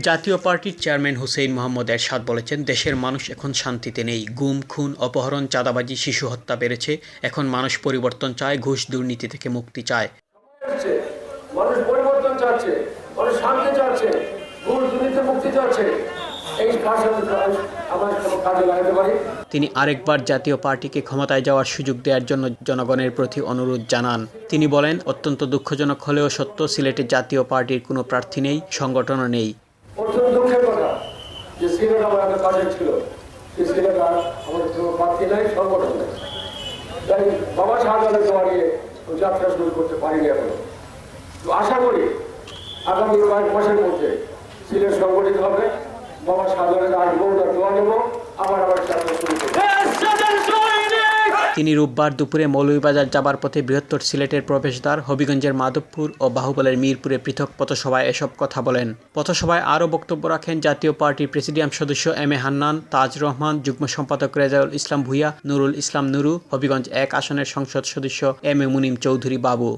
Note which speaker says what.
Speaker 1: জাতীয় পার্টির চেয়ারম্যান হুসেইন মোহাম্মদ এরশাদ বলেছেন দেশের মানুষ এখন শান্তিতে নেই। গুম খুন অপহরণ চাঁদাবাজি শিশু হত্যা বেড়েছে। এখন মানুষ পরিবর্তন চায় ঘুষ দুর্নীতি থেকে মুক্তি চায়।
Speaker 2: মানুষ পরিবর্তন চাচ্ছে। মানুষ শান্তি চাচ্ছে। ঘুষ দুর্নীতি মুক্তি চাচ্ছে। এই কাজ আমি- আমরা কোনো কাজে লাগাতে পারি।
Speaker 1: তিনি আরেকবার জাতীয় পার্টিকে ক্ষমতায় যাওয়ার সুযোগ দেওয়ার জন্য জনগণের প্রতি অনুরোধ জানান। তিনি বলেন অত্যন্ত দুঃখজনক হলেও সত্য সিলেটে জাতীয় পার্টির কোনো প্রার্থী নেই সংগঠনও নেই
Speaker 2: অত্যন্ত দুঃখের কথা যে সিলেট আমার একটা কাজের ছিল। সেই সিলেট আর কোনো প্রার্থী নাই সংগঠন নাই তাই বাবা শাহজাহানের দাঁড়িয়ে যাত্রা শুরু করতে পারিনি এখনও। তো আশা করি আগামী কয়েক মাসের মধ্যে সিলেট সংগঠিত হবে। বাবা শাহজাহানের আসব ওনার দোয়া নেব। আবার করব
Speaker 1: তিনি রোববার দুপুরে মৌলভীবাজার যাবার পথে বৃহত্তর সিলেটের প্রবেশদ্বার, হবিগঞ্জের মাধবপুর ও বাহুবলের মিরপুরে পৃথক পথসভায় এসব কথা বলেন। পথসভায় আরও বক্তব্য রাখেন জাতীয় পার্টির প্রেসিডিয়াম সদস্য এম এ হান্নান, তাজ রহমান, যুগ্ম সম্পাদক রেজাউল ইসলাম ভুইয়া, নুরুল ইসলাম নুরু, হবিগঞ্জ এক আসনের সংসদ সদস্য এম এ মুনিম চৌধুরী বাবু।